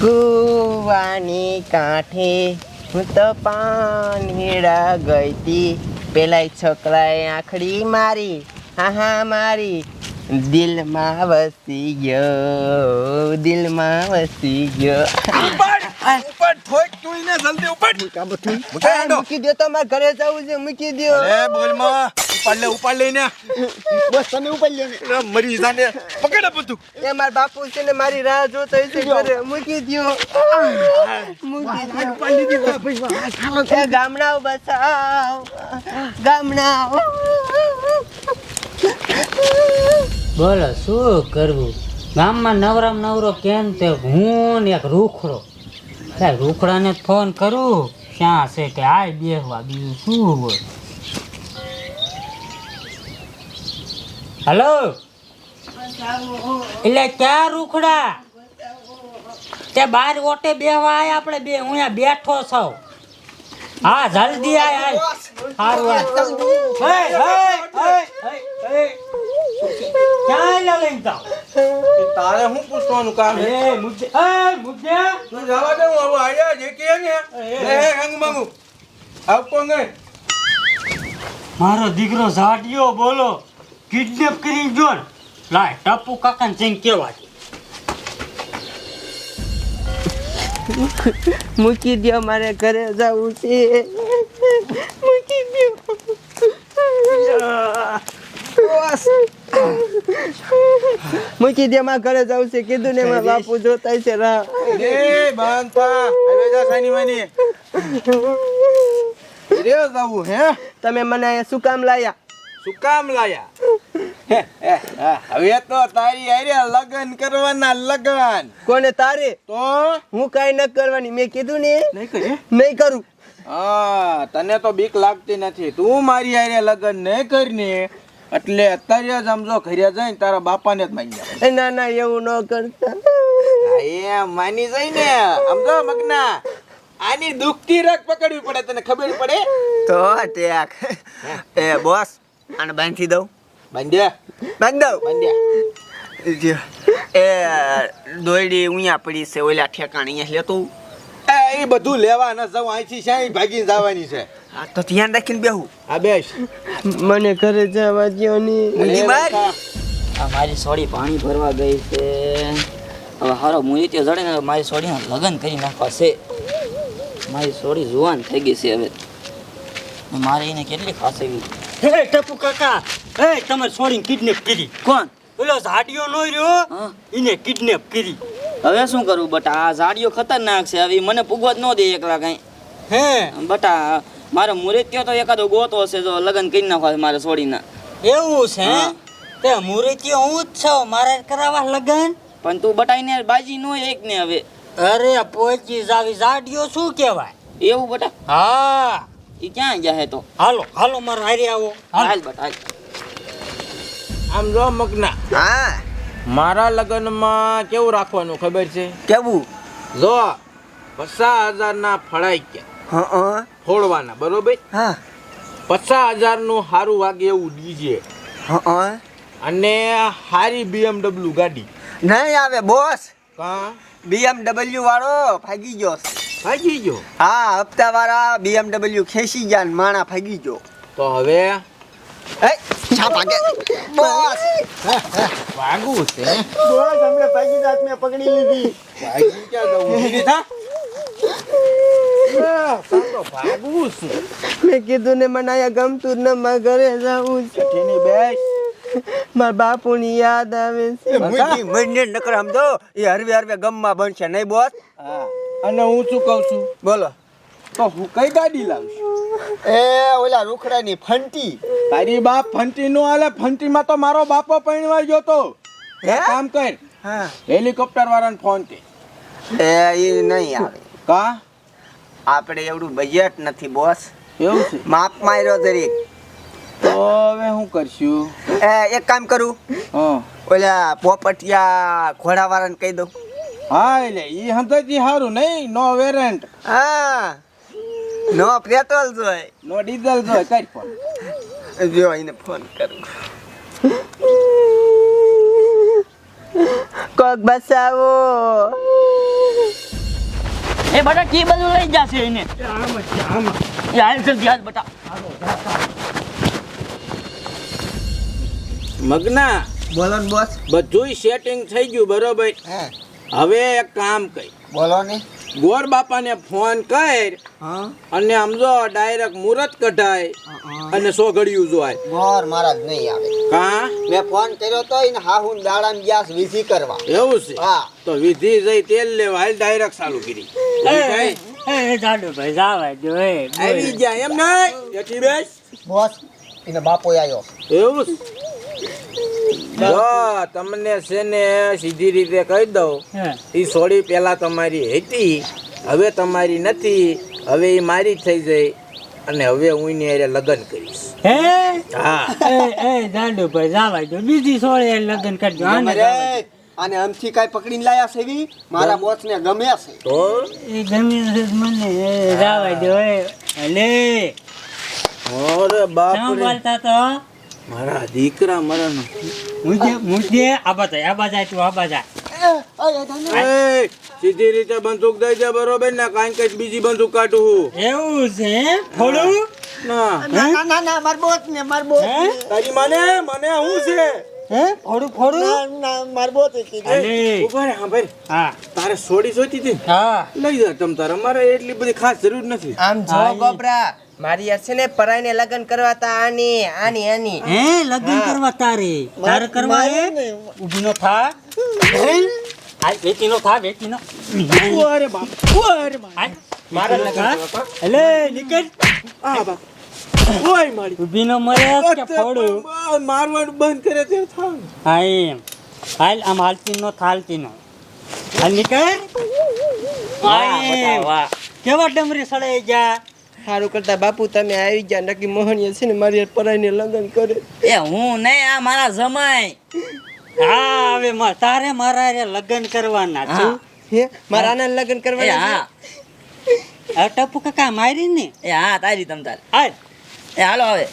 કુવાની કાંઠે હું તો પાનીડા ગઈ પેલાય પેલા છોકરાએ આખડી મારી હા હા મારી. દિલમાં વસી ગયો દિલમાં વસી ગયો. ઉપાડ ઉપાડ તું જલ્દી મૂકે દો તો મારે ઘરે જવું છે મૂકી દો. અરે બોલમાં ઉપાડ લે ઉપાડ લઈને બસ તમે ઉપાડ લે ને. મરી જાને પકડ બધું. એ માર બાપુ છે ને મારી રાહ જોતો હશે ઘરે મૂકી દયો. મૂકી દો એ ગામડાઓ બસાવ ગામડાઓ. બોલો શું કરવું? ગામમાં નવરામ નવરો કેમ તે હું ને એક રૂખડો. રૂખડાને ફોન કરું. ક્યાં છે કે આ બેહવા બીજું શું હોય? હલો? એટલે ક્યાં રૂખડા. તે બાર ઓટે બેવા આય આપણે બે હું અહીંયા બેઠો છું. હા જલ્દી આય આય સારું આય હે, હે, હે, હે, હે. ક્યાં લઈને તા તારે શું પૂછવાનું કામ હે એ મુદ્દે એ મુદ્દે તું જવા દે હું હવે આયા જે કે ને. એ હંગ મંગુ. આવ કોને મારો દીકરો ઝાડિયો બોલો. કિડનેપ કરી જો ને. લાય ટપુ કાકાને જઈને કેવા. મૂકી દો મારે ઘરે જવું છે. મૂકી દો મૂકી દે માં ઘરે જવું છે. કીધું ને મારા બાપુ જોતા છે. રા. એ બાંધતા હવે જા સાની માની. રે જવું હે? તમે મને શું કામ લાયા? શું કામ લાયા? હવે તો તારી હારે લગન કરવાના લગન. કોને તારે? તો? હું કાંઈ ન કરવાની મેં કીધું ને. નહીં કરે નહીં કરું. હા તને તો બીક લાગતી નથી. તું મારી હારે લગન નહીં કરીને એટલે અત્યારે જ સમજો ઘરે જઈને તારા બાપાને જ માની જા. ના ના એવું ન કરતા. હા, એ માની જાય ને. સમજો મગના આની દુખતી રગ પકડવી પડે તને ખબર પડે? તો ટેક એ બોસ. આને બાંધી દઉં? બાંધ્યા? બાંધી દઉં? બાંધ્યા. એ દોયડી ઉયા પડી છે ઓલા ઠેકાણ અહીંયા લેતું. એ એ બધું લેવા ન જવું અહીંથી શ્યાંય ભાગીને જવાની છે. આ તો ધ્યાન રાખીને બેહું. હા બેસ. મને ઘરે જવા દ્યો ની. માર. આ મારી સોડી પાણી ભરવા ગઈ છે. હવે હારો મુઈ તે જડે ને મારી સોડીને લગ્ન કરી નાખવા છે. મારી સોડી જુવાન થઈ ગઈ છે હવે. મારે એને કેટલી ખાસેવી હે ટપુ કાકા હે તમારે છોડીને કિડનેપ કરી. કોણ? પેલો ઝાડિયો નો રહ્યો હા. એને કિડનેપ કરી. હવે શું કરું બટા આ ઝાડીઓ ખતરનાક છે હવે મને પૂગવા જ ન દે એકલા કઈ. હે. બટા મારે મુહૂર્ત કયો તો એકાદો ગોતો હશે જો લગ્ન કરી નાખવા મારે સોડીના એવું છે. તે મુરતીયો હું જ છું મારે કરાવવા લગન? પણ તું બટાઈને બાજી નો એક ને હવે. અરે પોચી જાવી ઝાડિયો શું કહેવાય? એવું બટા? હા. એ ક્યાં ગયા હે તો? હાલો હાલો મારો હારી આવો. હાલ. બટ હાલ. આમ જો મગના. હા. મારા લગ્નમાં કેવું રાખવાનું ખબર છે? કેવું? જો પચાસ હજારના ફળાઈ ગયા હા. ફોડવાના બરોબર? હા. પચાસ હજારનું સારું વાગે એવું ડીજે. અને હારી BMW ગાડી. નહીં આવે બોસ. કા BMW વાળો ભાગી ગયો. છે. ભાગી ગયો? હા હપ્તા વાળા BMW ખેસી ગયા ને માણા ભાગી ગયો. તો હવે? એ છા ભાગે. બોસ. ભાગવું છે? બોસ હમણે ભાગી જાત મે પકડી લીધી. ભાગી ક્યાં થા. ભાગવું છે. મેં કીધું ને મને અહીંયા ગમતું ને ન મારા ઘરે જવું છે. બેસ. મારા બાપુની યાદ આવે છે. મુંડી, મુંડી નકર સમજો એ હરવે હરવે ગમમાં બનશે નહીં બોસ. અને હું શું કહું છું? બોલો. તો હું કઈ ગાડી લાવશું એ ઓલા રૂખડાની ફંટી. તારી બાપ ફંટી નો હાલે ફંટીમાં તો મારો બાપો પૈણવાઈ ગયો તો. હે? કામ કર હા. હેલિકોપ્ટર વાળાને ફોન કે એ એ નહીં આવે. કા? આપણે એવડું બજેટ નથી બોસ. એવું છે? માપ માર્યો જરીક. તો હવે શું કરશું? એ એક કામ કરું. હા. ઓલા પોપટિયા ઘોડાવાળાને કહી દઉં. હા એટલે એ હંધાથી સારું નહીં નો વેરન્ટ. હા. નો પેટ્રોલ જોય. નો ડીઝલ જોય કઈ ફોન? જો એને ફોન કરું. કોક બસાવો. એ બટા કી બધું લઈ જશે એને? આમ છે, આમ. યાર જલ્દી હાલ બટા મગના? બોલો ને બોસ બધુંય સેટિંગ થઈ ગયું બરોબર? હા. હવે એક કામ કઈ બોલો ને. ગોર બાપાને ફોન કર અને સમજો ડાયરેક્ટ મુહૂર્ત કઢાય અને સો ઘડિયું જોય. ગોર મારા નહીં આવે. કા? મેં ફોન કર્યો તો એને હાહુન દાડામાં ગેસ વિધિ કરવા. એવું છે? હા. તો વિધિ જઈ તેલ લેવા હાલ ડાયરેક્ટ ચાલુ કરી. એ, એ, એ, જાડુભાઈ જાવા જો એ આવી ગયા એમ નહીં? એથી બેસ. બોસ એને બાપો આવ્યો એવું છે? જો તમને છે ને સીધી રીતે કહી દઉં. એ સોડી પેલા તમારી હતી હવે તમારી નથી હવે એ મારી થઈ જાય અને હવે હું એની હારે લગ્ન કરીશ. હે? હા. એ એ જાડુભાઈ જાવા જો બીજી સોળે લગ્ન કરજો. આને અરે. અને આમથી કાંઈ પકડીને લાયા છે વી? મારા બોસ ને ગમે છે. તો? એ ગમે છે મને. એ જાવા દો એ. લે. ઓરે બાપ શું બોલતા તો મારા દીકરા મરણ મુજે મુજે આબા જાય આબા જાય તું આબા જાય સીધી રીતે બંદૂક દઈ દે બરોબર ને કાંઈ કઈ બીજી બંદૂક કાઢું એવું છે થોડું ના. ના ના ના માર બોત ને માર બોત હે? તારી મને મને શું છે? હે? ફોડું ફોડું ના ના માર બોત કીધું. અલે. હા ભાઈ. હા. તારે સોડી જોઈતી હતી? હા. લઈ જા તમ તારે. મારે એટલી બધી ખાસ જરૂર નથી. આમ જો ગોબરા. મારી યાર છે ને પરાઈને લગ્ન કરવા તા આની આની આની. હે લગ્ન કરવા તારે? તારે કરવા એ? ઊભી નો થા. હાલ બેટી નો થા બેટી નો. અરે બાપ અરે હાલ મારા લગ્ન અલે નીકળ. આ બાપ. ઓય મારી. ઊભી નો મરે કે ફોડું? મારવાનું બંધ કરે તે થા હા એમ. હાલ આમ હાલતી નો થાલતી નો. હાલ નીકળ. વાહ હા બટા વાહ. કેવા ડમરી સડાઈ જા સારું કરતા બાપુ તમે આવી ગયા નક્કી મોહનીય છે ને મારી પરાઈને લગ્ન કરે. એ હું નહીં આ મારા જમાય હા હવે તારે મારા રે લગ્ન કરવાના છું. હે મારા આના લગ્ન કરવાના હા? આ ટપુ કાકા મારી ને? એ હા તારી તમ તાર. હા એ હાલો હવે.